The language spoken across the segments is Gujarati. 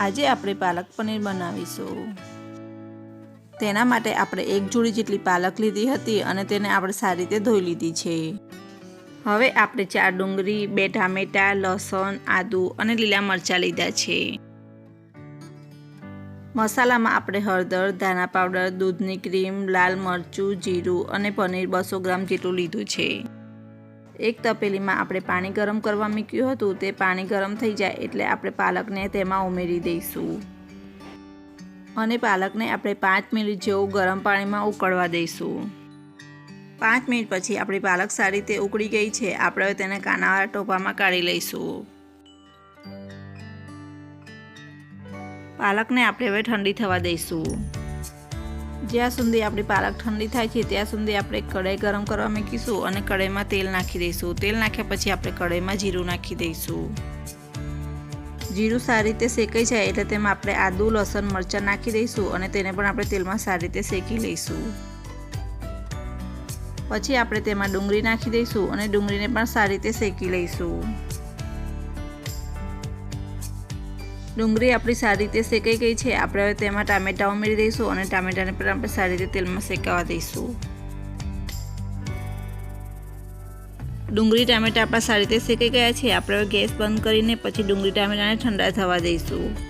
આજે આપણે પાલક પનીર બનાવીશું. તેના માટે આપણે એક જોડી જેટલી પાલક લીધી હતી અને તેને આપણે સારી રીતે ધોઈ લીધી છે. હવે આપણે ચાર ડુંગળી, બે ટામેટાં, લસણ, આદુ અને લીલા મરચાં લીધા છે. મસાલામાં આપણે હળદર, ધાણા પાવડર, દૂધની ક્રીમ, લાલ મરચું, જીરું અને પનીર બસો ગ્રામ જેટલું લીધું છે. એક તપેલીમાં આપણે પાણી ગરમ કરવા મૂક્યું હતું, તે પાણી ગરમ થઈ જાય એટલે આપણે પાલકને તેમાં ઉમેરી દઈશું. અને પાલકને આપણે પાંચ મિનિટ જેવું ગરમ પાણીમાં ઉકળવા દઈશું. પાંચ મિનિટ પછી આપણી પાલક સારી રીતે ઉકળી ગઈ છે, આપણે હવે તેને કાનાવાળા ટોપામાં કાઢી લઈશું. પાલકને આપણે હવે ઠંડી થવા દઈશું. જ્યાં સુધી આપણી પાલક ઠંડી થાય છે, ત્યાં સુધી આપણે કઢાઈ ગરમ કરવા મૂકીશું અને કઢાઈમાં તેલ નાખી દઈશું. તેલ નાખ્યા પછી આપણે કઢાઈમાં જીરું નાખી દઈશું. જીરું સારી રીતે શેકાઈ જાય એટલે તેમાં આપણે આદુ, લસણ, મરચાં નાખી દઈશું અને તેને પણ આપણે તેલમાં સારી રીતે શેકી લઈશું. પછી આપણે તેમાં ડુંગળી નાખી દઈશું અને ડુંગળીને પણ સારી રીતે શેકી લઈશું. ડુંગળી આપણી સારી રીતે શેકાઈ ગઈ છે. આપણે હવે તેમાં ટામેટાં ઉમેરી દઈશું અને ટામેટાને પણ આપણે સારી રીતે તેલમાં શેકાવા દઈશું. ડુંગળી, ટામેટાં આપણા સારી રીતે શેકાઈ ગયા છે. આપણે હવે ગેસ બંધ કરીને પછી ડુંગળી, ટામેટાને ઠંડા થવા દઈશું.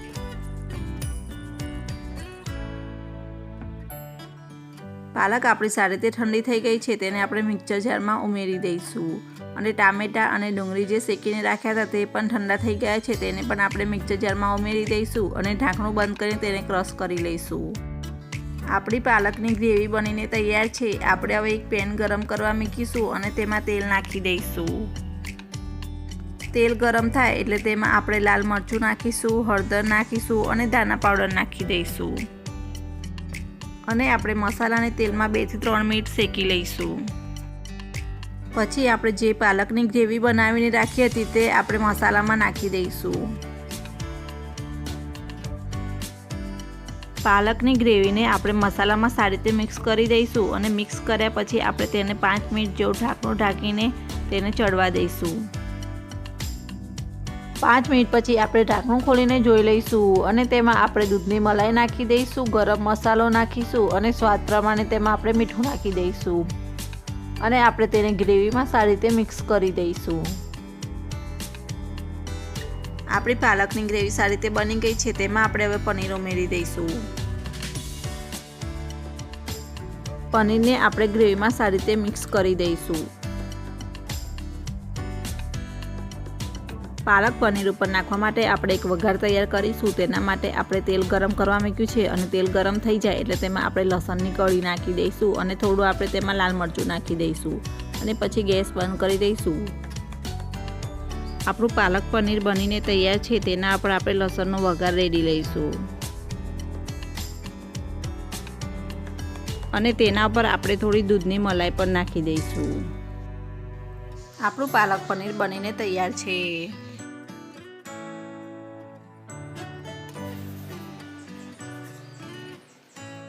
પાલક આપણી સારી રીતે ઠંડી થઈ ગઈ છે તેને આપણે મિક્સર જારમાં ઉમેરી દઈશું. અને ટામેટાં અને ડુંગળી જે શેકીને રાખ્યા હતા તે પણ ઠંડા થઈ ગયા છે, તેને પણ આપણે મિક્સર જારમાં ઉમેરી દઈશું અને ઢાંકણું બંધ કરીને તેને ક્રશ કરી લઈશું. આપણી પાલકની ગ્રેવી બનીને તૈયાર છે, આપણે હવે એક પેન ગરમ કરવા મૂકીશું અને તેમાં તેલ નાખી દઈશું. તેલ ગરમ થાય એટલે તેમાં આપણે લાલ મરચું નાખીશું, હળદર નાખીશું અને ધાણા પાવડર નાખી દઈશું. અને આપણે મસાલાને તેલમાં બેથી ત્રણ મિનિટ શેકી લઈશું. પછી આપણે જે પાલકની ગ્રેવી બનાવીને રાખી હતી તે આપણે મસાલામાં નાખી દઈશું. પાલકની ગ્રેવીને આપણે મસાલામાં સારી રીતે મિક્સ કરી દઈશું અને મિક્સ કર્યા પછી આપણે તેને પાંચ મિનિટ જેવું ઢાંકણું ઢાંકીને તેને ચડવા દઈશું. પાંચ મિનિટ પછી આપણે ઢાંકણું ખોલીને જોઈ લઈશું અને તેમાં આપણે દૂધની મલાઈ નાખી દઈશું, ગરમ મસાલો નાખીશું અને સ્વાદ પ્રમાણે તેમાં આપણે મીઠું નાખી દઈશું. અને આપણે તેને ગ્રેવીમાં સારી રીતે મિક્સ કરી દઈશું. આપણી પાલકની ગ્રેવી સારી રીતે બની ગઈ છે, તેમાં આપણે હવે પનીર ઉમેરી દઈશું. પનીરને આપણે ગ્રેવીમાં સારી રીતે મિક્સ કરી દઈશું. પાલક પનીર ઉપર નાખવા માટે આપણે એક વઘાર તૈયાર કરીશું. તેના માટે આપણે તેલ ગરમ કરવા મૂક્યું છે અને તેલ ગરમ થઈ જાય એટલે તેમાં આપણે લસણની કળી નાખી દઈશું અને થોડું આપણે તેમાં લાલ મરચું નાખી દઈશું અને પછી ગેસ બંધ કરી દઈશું. આપણું પાલક પનીર બનીને તૈયાર છે તેના પર આપણે લસણનો વઘાર રેડી લઈશું. અને તેના પર આપણે થોડી દૂધની મલાઈ પણ નાખી દઈશું. આપણું પાલક પનીર બનીને તૈયાર છે.